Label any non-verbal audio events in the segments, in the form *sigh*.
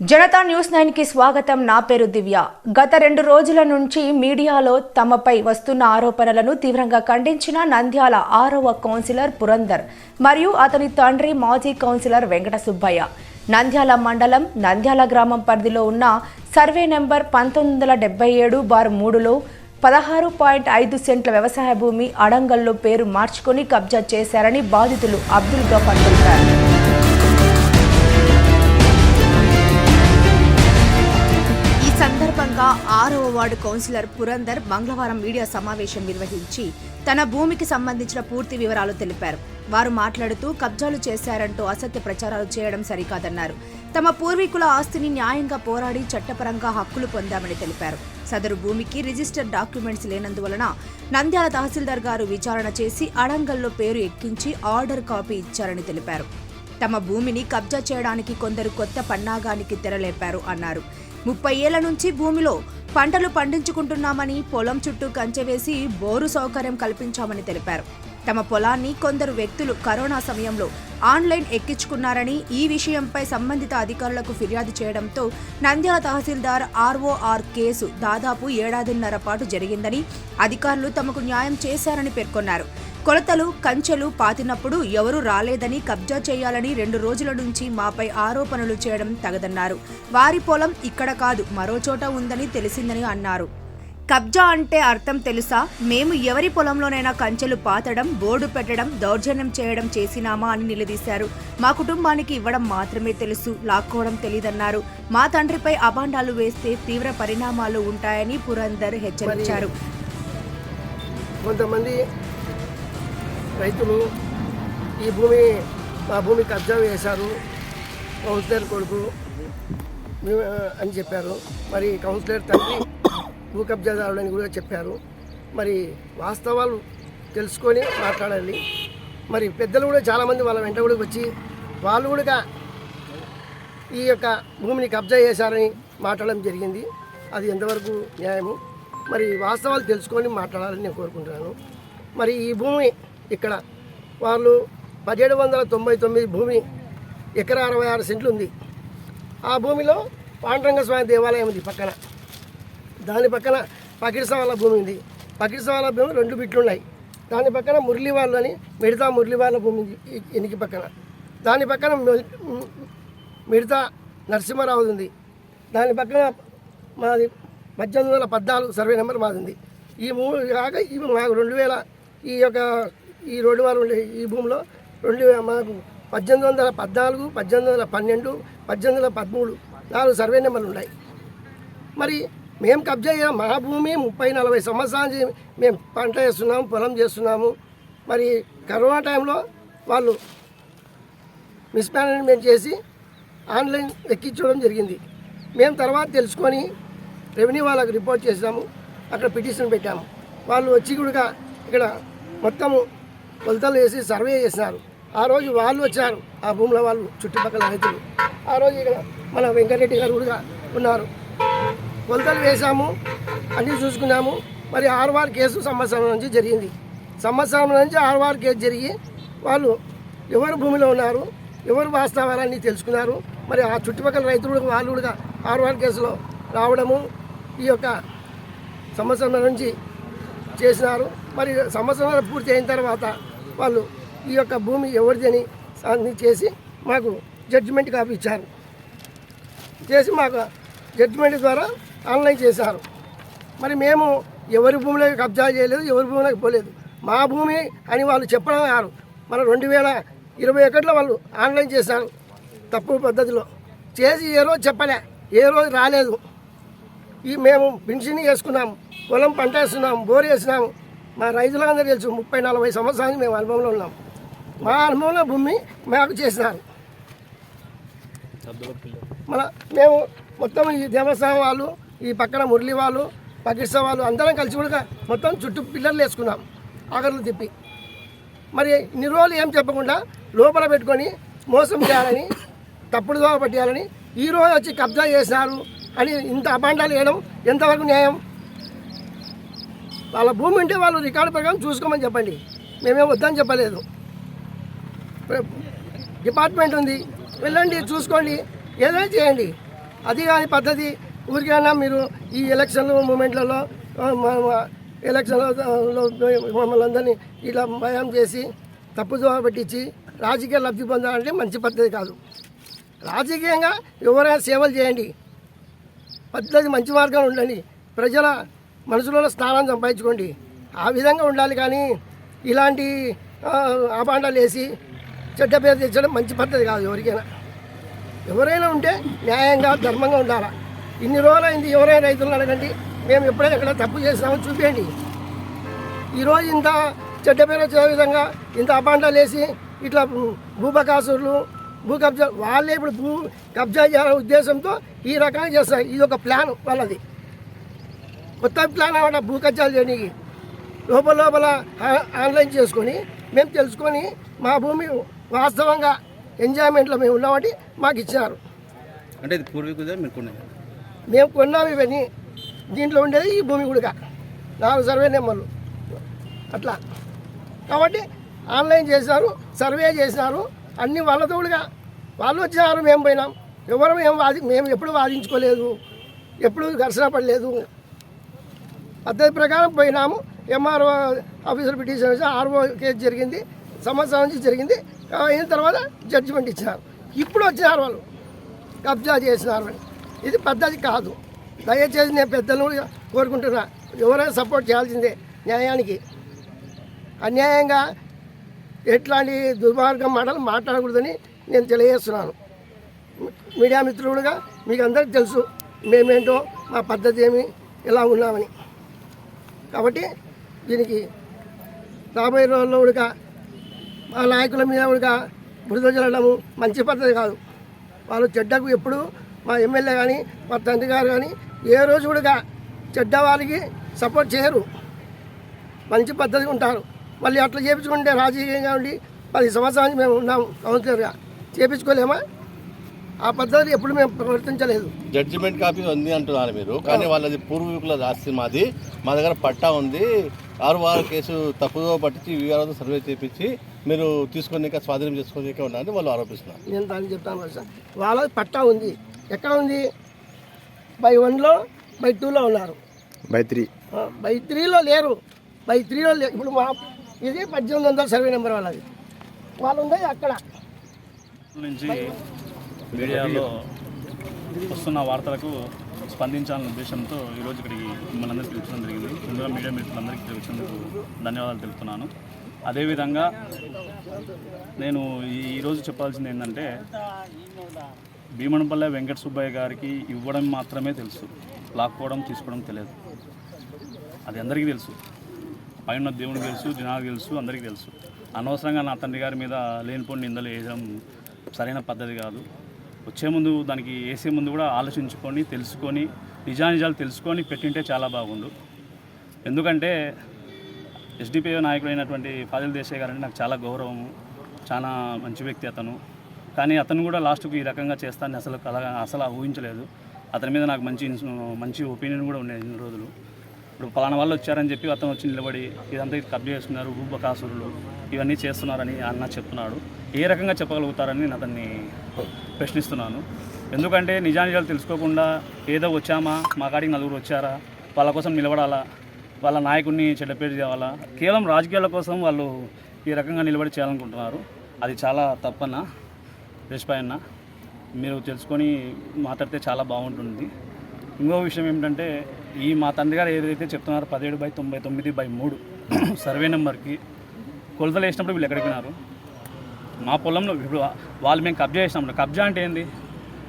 Janata news నైన్కి స్వాగతం. నా పేరు దివ్య. గత రెండు రోజుల నుంచి మీడియాలో తమపై వస్తున్న ఆరోపణలను తీవ్రంగా ఖండించిన నంద్యాల ఆరవ కౌన్సిలర్ పురందర్ మరియు అతని తండ్రి మాజీ కౌన్సిలర్ వెంకట సుబ్బయ్య. నంద్యాల మండలం నంద్యాల గ్రామం పరిధిలో ఉన్న సర్వే నెంబర్ పంతొమ్మిది వందల డెబ్బై ఏడు బార్ మూడులో పదహారు పాయింట్ ఐదు సెంట్ల వ్యవసాయ భూమి అడంగల్లో పేరు మార్చుకొని కబ్జా చేశారని బాధితులు అబ్దుల్ గఫర్ తెలిపారు సందర్భంగా ఆరవ వార్డు కౌన్సిలర్ పురందర్ మంగళవారం మీడియా సమావేశం నిర్వహించి తన భూమికి సంబంధించిన పూర్తి వివరాలు తెలిపారు. వారు మాట్లాడుతూ కబ్జాలు చేశారంటూ అసత్య ప్రచారాలు చేయడం సరికాదన్నారు. తమ పూర్వీకుల ఆస్తిని న్యాయంగా పోరాడి చట్టపరంగా హక్కులు పొందామని తెలిపారు. సదరు భూమికి రిజిస్టర్ డాక్యుమెంట్స్ లేనందువలన నంద్యాల తహసీల్దార్ గారు విచారణ చేసి అడంగల్లో పేరు ఎక్కించి ఆర్డర్ కాపీ ఇచ్చారని తెలిపారు. తమ భూమిని కబ్జా చేయడానికి కొందరు కొత్త పన్నాగానికి తెరలేపారు అన్నారు. ముప్పై ఏళ్ళ నుంచి భూమిలో పంటలు పండించుకుంటున్నామని పొలం చుట్టూ కంచె వేసి బోరు సౌకర్యం కల్పించామని తెలిపారు. తమ పొలాన్ని కొందరు వ్యక్తులు కరోనా సమయంలో ఆన్లైన్ ఎక్కించుకున్నారని ఈ విషయంపై సంబంధిత అధికారులకు ఫిర్యాదు చేయడంతో నంద్యాల తహసీల్దార్ ఆర్ఓఆర్ కేసు దాదాపు ఏడాదిన్నర పాటు జరిగిందని అధికారులు తమకు న్యాయం చేశారని పేర్కొన్నారు. కొలతలు కంచెలు పాతినప్పుడు ఎవరూ రాలేదని కబ్జా చేయాలని రెండు రోజుల నుంచి మాపై ఆరోపణలు చేయడం తగదన్నారు. వారి పొలం ఇక్కడ కాదు మరో చోట ఉందని తెలిసిందని అన్నారు. కబ్జా అంటే అర్థం తెలుసా? మేము ఎవరి పొలంలోనైనా కంచెలు పాతడం బోర్డు పెట్టడం దౌర్జన్యం చేయడం చేసినామా అని నిలదీశారు. మా కుటుంబానికి ఇవ్వడం మాత్రమే తెలుసు లాక్కోవడం తెలియదన్నారు మా తండ్రిపై అభాండాలు వేస్తే తీవ్ర పరిణామాలు ఉంటాయని పురందర్ హెచ్చరించారు. కొంతమంది రైతులు ఈ భూమి మా భూమి కబ్జా చేశారు. కౌన్సిలర్ కొడుకు అని చెప్పారు. మరి కౌన్సిలర్ తండ్రి భూ కబ్జాదారుడు అని కూడా చెప్పారు. మరి వాస్తవాలు తెలుసుకొని మాట్లాడాలి మరి పెద్దలు కూడా చాలామంది వాళ్ళ వెంట కూడా వచ్చి వాళ్ళు కూడా ఈ యొక్క భూమిని కబ్జా చేశారని మాట్లాడడం జరిగింది. అది ఎంతవరకు న్యాయము? మరి వాస్తవాలు తెలుసుకొని మాట్లాడాలని నేను కోరుకుంటున్నాను. మరి ఈ భూమి ఇక్కడ వాళ్ళు పదిహేడు వందల తొంభై తొమ్మిది భూమి ఎకరా అరవై ఆరు సెంట్లు ఉంది. ఆ భూమిలో పాండురంగ స్వామి దేవాలయం ఉంది పక్కన. దాని పక్కన పకిడిసవాల భూమి ఉంది. పకిడిసవాల భూమి రెండు బిట్లు ఉన్నాయి దాని పక్కన మురళి వాళ్ళు అని మిడతా మురళి వాళ్ళ భూమి ఉంది ఎనికి పక్కన. దాని పక్కన మిడతా నరసింహారావు ఉంది. దాని పక్కన మాది పద్దెనిమిది వందల పద్నాలుగు సర్వే నెంబర్ మాది ఉంది. ఈ మూడు కాక ఇవి మాకు రెండు వేల ఈ యొక్క ఈ రోడ్డు వారు ఉండే ఈ భూమిలో రెండు మాకు పద్దెనిమిది వందల పద్నాలుగు పద్దెనిమిది వందల పన్నెండు పద్దెనిమిది వందల పదమూడు నాలుగు సర్వే నెంబర్లు ఉన్నాయి. మరి మేము కబ్జా చేయ మా భూమి ముప్పై నలభై సంవత్సరాల మేము పంట వేస్తున్నాము పొలం చేస్తున్నాము. మరి కరోనా టైంలో వాళ్ళు మిస్మేనేజ్మెంట్ చేసి ఆన్లైన్ ఎక్కించడం జరిగింది. మేము తర్వాత తెలుసుకొని రెవెన్యూ వాళ్ళకు రిపోర్ట్ చేసాము అక్కడ పిటిషన్ పెట్టాము. వాళ్ళు వచ్చి కూడా ఇక్కడ మొత్తము కొలతలు వేసి సర్వే చేసినారు. ఆ రోజు వాళ్ళు వచ్చారు. ఆ భూముల వాళ్ళు చుట్టుపక్కల రైతులు. ఆ రోజు ఇక్కడ మన వెంకటరెడ్డి గారు కూడా ఉన్నారు. కొలతలు వేసాము అన్నీ చూసుకున్నాము. మరి ఆరువారు కేసు సంవత్సరం నుంచి జరిగింది. సంవత్సరం నుంచి ఆరువారు కేసు జరిగి వాళ్ళు ఎవరు భూమిలో ఉన్నారు ఎవరు వాస్తవాలన్నీ తెలుసుకున్నారు. మరి ఆ చుట్టుపక్కల రైతులు వాళ్ళు కూడా ఆరువారు కేసులో రావడము ఈ యొక్క సంవత్సరం నుంచి చేసినారు. మరి సంవత్సరాలు పూర్తి అయిన తర్వాత వాళ్ళు ఈ యొక్క భూమి ఎవరిదని అన్ని చేసి మాకు జడ్జిమెంట్ కాపీ ఇచ్చారు చేసి మాకు జడ్జిమెంట్ ద్వారా ఆన్లైన్ చేశారు. మరి మేము ఎవరి భూమిలోకి కబ్జా చేయలేదు ఎవరి భూమిలోకి పోలేదు. మా భూమి అని వాళ్ళు చెప్పడం గారు మన రెండు వేల ఇరవై ఒకటిలో వాళ్ళు ఆన్లైన్ చేశారు తప్పు పద్ధతిలో. చేసి ఏ రోజు చెప్పలే ఏ రోజు రాలేదు. ఈ మేము పెన్షన్ వేసుకున్నాము పొలం పంట వేస్తున్నాము బోర్ వేసినాము మా రైతులందరూ తెలుసు ముప్పై నలభై సంవత్సరాలు మేము అనుభవంలో ఉన్నాం. మా అనుభవంలో భూమి మాకు చేసినారు. మన మేము మొత్తం ఈ దేవస్థానం వాళ్ళు ఈ పక్కన మురళి వాళ్ళు పాకిస్తాన్ వాళ్ళు అందరం కలిసి కూడా మొత్తం చుట్టూ పిల్లర్లు వేసుకున్నాం ఆఖర్లు తిప్పి. మరి ఇన్ని రోజులు ఏం చెప్పకుండా లోపల పెట్టుకొని మోసం చేయాలని తప్పుడు దోవ పట్టేయాలని ఈ రోజు వచ్చి కబ్జా చేసినారు అని ఇంత అబాండాలు వేయడం ఎంతవరకు న్యాయం? వాళ్ళ భూమి ఉంటే వాళ్ళు రికార్డు ప్రకారం చూసుకోమని చెప్పండి. మేమేం వద్దని చెప్పలేదు. డిపార్ట్మెంట్ ఉంది. వెళ్ళండి చూసుకోండి. ఏదైనా చేయండి. అది కాని పద్ధతి ఊరికైనా మీరు ఈ ఎలక్షన్ మూమెంట్లలో ఎలక్షన్లలో మమ్మల్ని అందరినీ ఇలా భయం చేసి తప్పుదోవ పెట్టించి రాజకీయ లబ్ధి పొందాలంటే మంచి పద్ధతి కాదు. రాజకీయంగా ఎవరైనా సేవలు చేయండి. పద్ధతి మంచి మార్గంలో ఉండండి. ప్రజల మనసులో స్థానం సంపాదించుకోండి. ఆ విధంగా ఉండాలి కానీ ఇలాంటి ఆపాండాలు అపాండాలు వేసి చెడ్డ పేరు తెచ్చడం మంచి పద్ధతి కాదు ఎవరికైనా. ఎవరైనా ఉంటే న్యాయంగా ధర్మంగా ఉండాలా. ఇన్ని రోజులైంది ఎవరైనా రైతులను అడగండి. మేము ఎప్పుడైనా ఎక్కడ తప్పు చేసినామో చూపించండి ఈరోజు ఇంత చెడ్డ పేరు వచ్చే విధంగా ఇంత అపాండాలు వేసి ఇట్లా భూబకాసురులు భూ కబ్జా వాళ్ళే ఇప్పుడు భూ కబ్జా చేయాలనే ఉద్దేశంతో ఈ రకంగా చేస్తారు ఇది ఒక ప్లాన్ వాళ్ళది. కొత్త ప్లాన్ అన్నమాట భూ కబ్జాలు చేయడానికి లోపల లోపల ఆన్లైన్ చేసుకొని మేము తెలుసుకొని మా భూమి వాస్తవంగా ఎంజాయ్మెంట్లో మేము ఉన్నామని మాకు ఇచ్చినారు. అంటే ఇది మీరు మేము కొన్నాము ఇవన్నీ. దీంట్లో ఉండేది ఈ భూమి కూడా నాలుగు సర్వే నెంబర్లు. అట్లా. కాబట్టి ఆన్లైన్ చేశారు సర్వే చేసినారు అన్ని వాళ్ళ తోడుగా. వాళ్ళు వచ్చినారు మేము పోయినాం. ఎవరు మేము వాది మేము ఎప్పుడు వాదించుకోలేదు. ఎప్పుడు ఘర్షణ పడలేదు. పద్ధతి ప్రకారం పోయినాము. ఎంఆర్ఓ ఆఫీసర్ పిటిషన్ వచ్చి ఆర్ఓ కేసు జరిగింది. సంవత్సరం నుంచి జరిగింది. అయిన తర్వాత జడ్జిమెంట్ ఇచ్చినారు ఇప్పుడు వచ్చినారు వాళ్ళు. కబ్జా చేసినారు అని ఇది పద్ధతి కాదు. దయచేసి నేను పెద్దలు కోరుకుంటున్నా. ఎవరైనా సపోర్ట్ చేయాల్సిందే న్యాయానికి. అన్యాయంగా ఎట్లాంటి దుర్మార్గం మాటలు మాట్లాడకూడదని నేను తెలియజేస్తున్నాను. మీడియా మిత్రులుగా మీకు అందరికీ తెలుసు మేమేంటో మా పద్ధతి ఏమి ఎలా ఉన్నామని. కాబట్టి దీనికి రాబోయే రోజుల్లో కూడా మా నాయకుల మీద కూడా బురద చల్లడము మంచి పద్ధతి కాదు. వాళ్ళు చెడ్డకు ఎప్పుడు మా ఎమ్మెల్యే కానీ మా తండ్రి గారు కానీ ఏ రోజు కూడా చెడ్డ వారికి సపోర్ట్ చేయరు. మంచి పద్ధతి ఉంటారు. మళ్ళీ అట్లా చేపించుకుంటే రాజకీయంగా ఉండి పది సంవత్సరానికి మేము ఉన్నాం. కౌన్సిలర్గా చేపించుకోలేమా? ఆ పద్ధతి ఎప్పుడు మేము ప్రవర్తించలేదు. జడ్జిమెంట్ కాపీ ఉంది అంటున్నారు మీరు. కానీ వాళ్ళది పూర్వీకుల ఆస్తి మాది. మా దగ్గర పట్టా ఉంది. ఆరు వారు కేసు తప్పుదో పట్టించి వివరాలతో సర్వే చేపించి మీరు తీసుకొని స్వాధీనం చేసుకొని ఉన్నారని వాళ్ళు ఆరోపిస్తున్నారు. నేను దానికి చెప్తాను సార్. వాళ్ళది పట్టా ఉంది. ఎక్కడ ఉంది? బై వన్లో బై టూలో ఉన్నారు. By three. ఆ, బై త్రీలో లేరు. బై త్రీలో లేరు ఇప్పుడు మా ఇది పద్దెనిమిది వందల సర్వే నెంబర్ వాళ్ళది. వాళ్ళు ఉండేది అక్కడ. నుంచి మీడియాలో వస్తున్న వార్తలకు స్పందించాలనే ఉద్దేశంతో ఈరోజు ఇక్కడికి మిమ్మల్ని అందరికీ పిలిచడం జరిగింది. ముందుగా మీడియా మిత్రులందరికీ తెలిసినందుకు ధన్యవాదాలు తెలుపుతున్నాను. అదేవిధంగా నేను ఈరోజు చెప్పాల్సింది ఏంటంటే భీమనపల్లె వెంకట సుబ్బయ్య గారికి ఇవ్వడం మాత్రమే తెలుసు. లాక్కోవడం తీసుకోవడం తెలియదు. అది అందరికీ తెలుసు. పైన దేవునికి తెలుసు జనాలకు తెలుసు అందరికీ తెలుసు. అనవసరంగా నా తండ్రి గారి మీద లేనిపోని నిందలు వేయడం సరైన పద్ధతి కాదు. వచ్చే ముందు దానికి వేసే ముందు కూడా ఆలోచించుకొని తెలుసుకొని నిజానిజాలు తెలుసుకొని పెట్టింటే చాలా బాగుండు. ఎందుకంటే ఎస్డిపిఐ నాయకుడైనటువంటి ఫాజిల్ దేశాయ్ గారంటే నాకు చాలా గౌరవము చాలా మంచి వ్యక్తి అతను. కానీ అతను కూడా లాస్ట్కు ఈ రకంగా చేస్తానని అసలు అలా అసలు ఊహించలేదు. అతని మీద నాకు మంచి మంచి ఒపీనియన్ కూడా ఉండేది ఇన్ని రోజులు. ఇప్పుడు పలానా వాళ్ళు వచ్చారని చెప్పి అతను వచ్చి నిలబడి ఇదంతా ఇది కబ్జా చేస్తున్నారు భూబకాసురులు ఇవన్నీ చేస్తున్నారని అన్న చెప్తున్నాడు. ఏ రకంగా చెప్పగలుగుతారని అతన్ని ప్రశ్నిస్తున్నాను. ఎందుకంటే నిజానిజాలు తెలుసుకోకుండా ఏదో వచ్చామా మా కాడికి నలుగురు వచ్చారా వాళ్ళ కోసం నిలబడాలా వాళ్ళ నాయకుడిని చెడ్డపేరు చేయాలా కేవలం రాజకీయాల కోసం వాళ్ళు ఈ రకంగా నిలబడి చేయాలనుకుంటున్నారు. అది చాలా తప్పన్న దేశపాయ్ మీరు తెలుసుకొని మాట్లాడితే చాలా బాగుంటుంది. ఇంకో విషయం ఏమిటంటే ఈ మా తండ్రి గారు ఏదైతే చెప్తున్నారో పదిహేడు బై తొంభై తొమ్మిది బై మూడు *clears throat* సర్వే నెంబర్కి కొలతలు వేసినప్పుడు వీళ్ళు ఎక్కడికి మా పొలంలో ఇప్పుడు వాళ్ళు మేము కబ్జా చేసినాం కబ్జా అంటే ఏంది?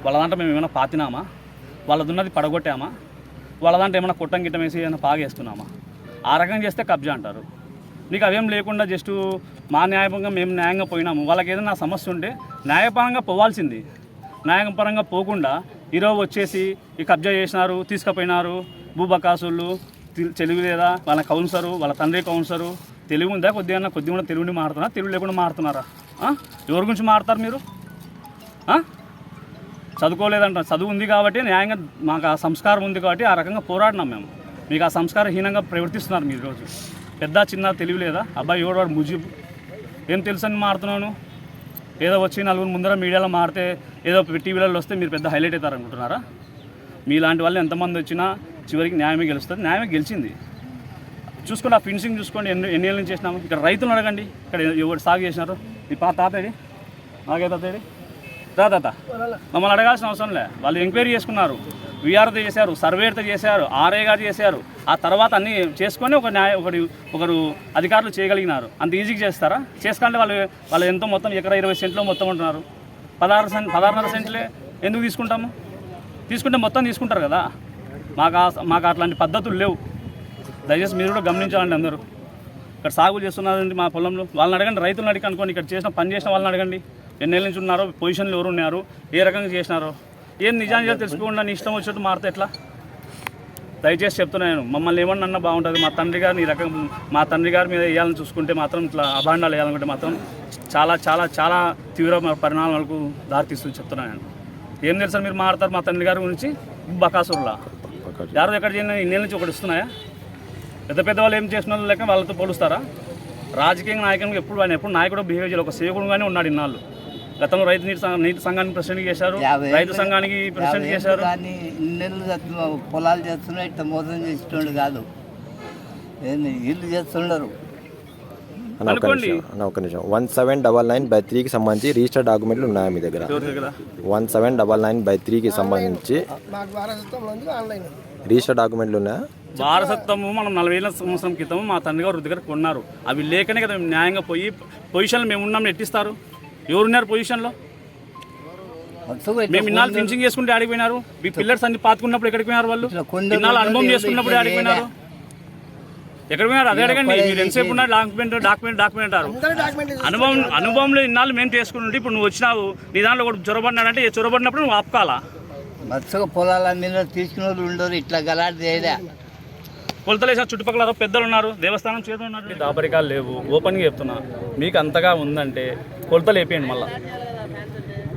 వాళ్ళ దాంట్లో మేము ఏమైనా పాతినామా? వాళ్ళదున్నది పడగొట్టామా? వాళ్ళ దాంట్లో ఏమైనా కొట్టం గిట్టం వేసి ఏమైనా పాగేస్తున్నామా? ఆ రకంగా చేస్తే కబ్జా అంటారు. నీకు అవేం లేకుండా జస్ట్ మా న్యాయపరంగా మేము న్యాయంగా పోయినాము. వాళ్ళకి ఏదైనా సమస్య ఉంటే న్యాయపరంగా పోవాల్సింది. న్యాయపరంగా పోకుండా ఈరోజు వచ్చేసి ఈ కబ్జా చేసినారు తీసుకుపోయినారు భూబకాసులు తెలుగు తెలివి లేదా? వాళ్ళ కౌన్సరు వాళ్ళ తండ్రి కౌన్సరు తెలుగు ఉందా? కొద్దిగా కొద్దిగా కూడా తెలుగుని మారుతున్నారా తెలుగు లేకుండా మారుతున్నారా ఎవరి గురించి మారుతారు మీరు? చదువుకోలేదంట. చదువు ఉంది కాబట్టి న్యాయంగా మాకు ఆ సంస్కారం ఉంది కాబట్టి ఆ రకంగా పోరాడినాం మేము. మీకు ఆ సంస్కారహీనంగా ప్రవర్తిస్తున్నారు మీరు రోజు పెద్ద చిన్న తెలివి లేదా? అబ్బాయి ఎవడు వాడు? ముజీబ్ ఏం తెలుసని మారుతున్నాను? ఏదో వచ్చి నలుగురు ముందర మీడియాలో మారితే ఏదో టీవీలలో వస్తే మీరు పెద్ద హైలైట్ అవుతారు అనుకుంటున్నారా? మీలాంటి వాళ్ళు ఎంతమంది వచ్చినా చివరికి న్యాయమే గెలుస్తుంది. న్యాయమే గెలిచింది. చూసుకోండి ఆ ఫినిషింగ్ చూసుకోండి. ఎన్ని ఎన్ని ఏళ్ళ నుంచి చేసినాము? ఇక్కడ రైతులను అడగండి. ఇక్కడ ఎవరు సాగు చేసినారు? ఈ పా తాతేడి నాకే తాతేడి రా తాత. మమ్మల్ని అడగాల్సిన అవసరం లే. వాళ్ళు ఎంక్వైరీ చేసుకున్నారు. విఆర్తో చేశారు సర్వేతో చేశారు ఆర్ఏగా చేశారు. ఆ తర్వాత అన్నీ చేసుకొని ఒక న్యాయ ఒకటి ఒకరు అధికారులు చేయగలిగినారు. అంత ఈజీగా చేస్తారా? చేసుకుంటే వాళ్ళు వాళ్ళు ఎంతో మొత్తం ఎకరా ఇరవై సెంట్లో మొత్తం ఉంటున్నారు. పదహారు సెంట్ పదహారున్నర సెంట్లే ఎందుకు తీసుకుంటాము? తీసుకుంటే మొత్తం తీసుకుంటారు కదా. మాకు మాకు అట్లాంటి పద్ధతులు లేవు. దయచేసి మీరు కూడా గమనించాలండి అందరూ. ఇక్కడ సాగు చేస్తున్నారండి మా పొలంలో. వాళ్ళని అడగండి రైతులను అడిగి అనుకోండి ఇక్కడ చేసిన పని చేసిన వాళ్ళని అడగండి. ఎన్నేళ్ళ నుంచి ఉన్నారో పొజిషన్లు ఎవరు ఉన్నారు ఏ రకంగా చేసినారో. ఏం నిజానిజాలు తెలుసుకోకుండా నీ ఇష్టం వచ్చినట్టు మారితే ఎట్లా? దయచేసి చెప్తున్నాను మమ్మల్ని ఏమన్నా అన్నా బాగుంటుంది. మా తండ్రి గారిని ఈ రకం మా తండ్రి గారి మీద వేయాలని చూసుకుంటే మాత్రం ఇట్లా అభాండాలు వేయాలనుకుంటే మాత్రం చాలా చాలా చాలా తీవ్ర పరిణామాలకు దారితీస్తుంది చెప్తున్నాను నేను. ఏం తెలుసా మీరు మాట్లాడతారు మా తండ్రి గారి గురించి? బకాసురులా యారో ఎక్కడ చేయని ఇన్నేళ్ళ నుంచి ఒకటి ఇస్తున్నాయా పెద్ద పెద్ద వాళ్ళు ఏం చేసిన వాళ్ళు లెక్క వాళ్ళతో పోలుస్తారా రాజకీయ నాయకునికి ఎప్పుడు ఆయన ఎప్పుడు నాయకుడు బిహేవ్ చేయాలి ఒక సేవకుడుగానే ఉన్నాడు ఇన్నాళ్ళు గతంలో రైతు నీటి సంఘం నీటి సంఘానికి ప్రెసిడెంట్ చేశారు రైతు సంఘానికి ప్రెసిడెంట్ చేశారు పొలాలు చేస్తున్నా ఇట్లా మోసం చేసేటోడు కాదు ఏంది ఇల్లు చేస్తుండరు ఒక అనుకోండి. నిమిషం one seven double nine by త్రీకి సంబంధించి రిజిస్టర్ డాక్యుమెంట్లు ఉన్నాయా మీ దగ్గర one seven double nine by త్రీకి సంబంధించి రిజిస్టర్ డాక్యుమెంట్లు ఉన్నాయా వారసత్వము మనం నలభై ఏళ్ళ సంవత్సరం క్రితం మా తండ్రి గారు దగ్గర కొన్నారు. అవి లేకనే కదా మేము న్యాయంగా పోయి పొజిషన్లో మేము ఉన్నాం ఎట్టిస్తారు? ఎవరున్నారు పొజిషన్లో? మేము ఇన్నాళ్ళు ఫినిషింగ్ చేసుకుంటే ఆడికి పోయినారు. మీ పిల్లర్స్ అన్ని పాతుకున్నప్పుడు ఎక్కడికి పోయినారు వాళ్ళు? ఇన్నాళ్ళు అనుభవం చేసుకున్నప్పుడు ఆడికి పోయినారు. ఎక్కడ పోయినారు? అదే అడగండి మీరు ఎంతసేపు ఉన్నారు? డాక్యుమెంట్ డాక్యుమెంట్ డాక్యుమెంట్ అంటారు. అందరూ డాక్యుమెంట్ అనుభవం అనుభవంలో ఇన్నాళ్ళు మేము చేసుకుని ఉంటే ఇప్పుడు నువ్వు వచ్చినావు నీ దాంట్లో కూడా చొరబడినాడంటే చొరబడినప్పుడు నువ్వు ఆపుకోవాలా? మత్స్యగా పొలాల మీద తీసుకున్న వాళ్ళు ఉండరు ఇట్లా గలాట్ చేయలే. కొలతలేసిన చుట్టుపక్కల పెద్దలు ఉన్నారు దేవస్థానం చేతులు ఉన్నారు. దాపరికాలు లేవు. ఓపెన్గా చెప్తున్నా. మీకు అంతగా ఉందంటే కొలతలు వేపేయండి మళ్ళీ.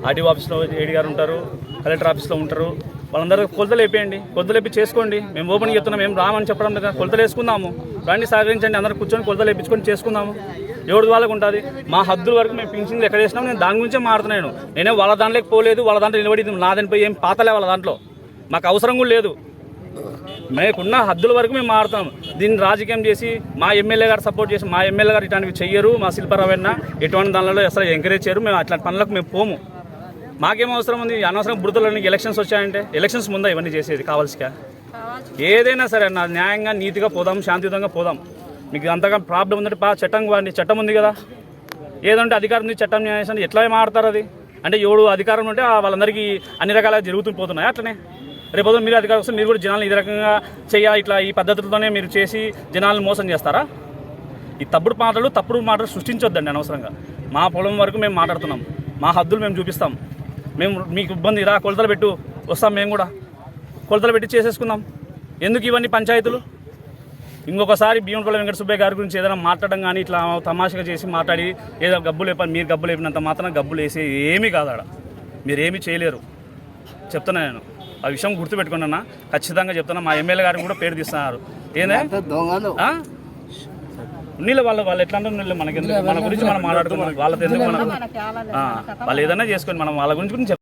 ఆర్టీఓ ఆఫీస్లో ఏడి గారు ఉంటారు కలెక్టర్ ఆఫీస్లో ఉంటారు. వాళ్ళందరూ కొలతలు వేపేయండి. కొలతలు వేపి చేసుకోండి. మేము ఓపెన్ చెప్తున్నాం. మేము రామని చెప్పడం లేదు కొలతలు వేసుకుందాము. రండి సహకరించండి. అందరూ కూర్చొని కొలతలు వేపించుకొని చేసుకుందాము. ఎవరి వాళ్ళకు ఉంటుంది? మా హద్దుల వరకు మేము పింఛన్లు ఎక్కడ చేసినాం నేను దాని గురించే మారుతున్నాను నేనే. వాళ్ళ దాంట్లోకి పోలేదు. వాళ్ళ దాంట్లో నిలబడి నా దానిపై ఏం పాతలే వాళ్ళ దాంట్లో. మాకు అవసరం కూడా లేదు. మేకున్న హద్దుల వరకు మేము మారుతాం. దీన్ని రాజకీయం చేసి మా ఎమ్మెల్యే గారు సపోర్ట్ చేసి మా ఎమ్మెల్యే గారు ఇటువంటివి చెయ్యరు మా శిల్పారావన్న ఎటువంటి దానిలో అసలు ఎంకరేజ్ చేయరు. మేము అట్లాంటి పనులకు మేము పోము. మాకేం అవసరం ఉంది? అనవసరం బురదలని ఎలక్షన్స్ వచ్చాయంటే ఎలక్షన్స్ ముందా ఇవన్నీ చేసేది కావాల్సిగా ఏదైనా సరే నా న్యాయంగా నీతిగా పోదాం శాంతియుతంగా పోదాం. మీకు అంతగా ప్రాబ్లం ఉందంటే పా చట్టం వాడిని చట్టం ఉంది కదా. ఏదంటే అధికారం ఉంది చట్టం న్యాయం ఎట్లా మారుతారు అది? అంటే ఎవడు అధికారం ఉంటే ఆ వాళ్ళందరికీ అన్ని రకాల జరుగుతూ పోతున్నాయి అట్లనే? రేపు మీరు అధికారం వస్తే మీరు కూడా జనాలు ఈ రకంగా చేయాలి ఇట్లా ఈ పద్ధతులతోనే మీరు చేసి జనాలను మోసం చేస్తారా? ఈ తప్పుడు మాటలు తప్పుడు మాటలు సృష్టించొద్దండి అనవసరంగా. మా పొలం వరకు మేము మాట్లాడుతున్నాం. మా హద్దులు మేము చూపిస్తాం. మేము మీకు ఇబ్బంది రా కొలతలు పెట్టు వస్తాం మేము కూడా. కొలతలు పెట్టి చేసేసుకుందాం. ఎందుకు ఇవన్నీ పంచాయతీలు? ఇంకొకసారి భీమపల్లి వెంకట సుబ్బయ్య గారి గురించి ఏదైనా మాట్లాడడం కానీ ఇట్లా తమాషగా చేసి మాట్లాడి ఏదో గబ్బులు లేపాలి మీరు గబ్బులు లేపినంత మాత్రం గబ్బులు వేసి ఏమీ కాదు ఆడ. మీరు చేయలేరు. చెప్తున్నా నేను. ఆ విషయం గుర్తుపెట్టుకోండి అన్న ఖచ్చితంగా చెప్తున్నా మా ఎమ్మెల్యే గారిని కూడా పేరు తీస్తున్నారు. ఏందే? అంతా దొంగలు? ఆ? ఉన్నీళ్ళు వాళ్ళ వాళ్ళు ఎట్లా అంటే ఉన్నీళ్ళు మనకి మన గురించి మనం మాట్లాడుతున్నాం వాళ్ళతో ఎందుకు మనం వాళ్ళు ఏదైనా చేసుకొని మనం వాళ్ళ గురించి గురించి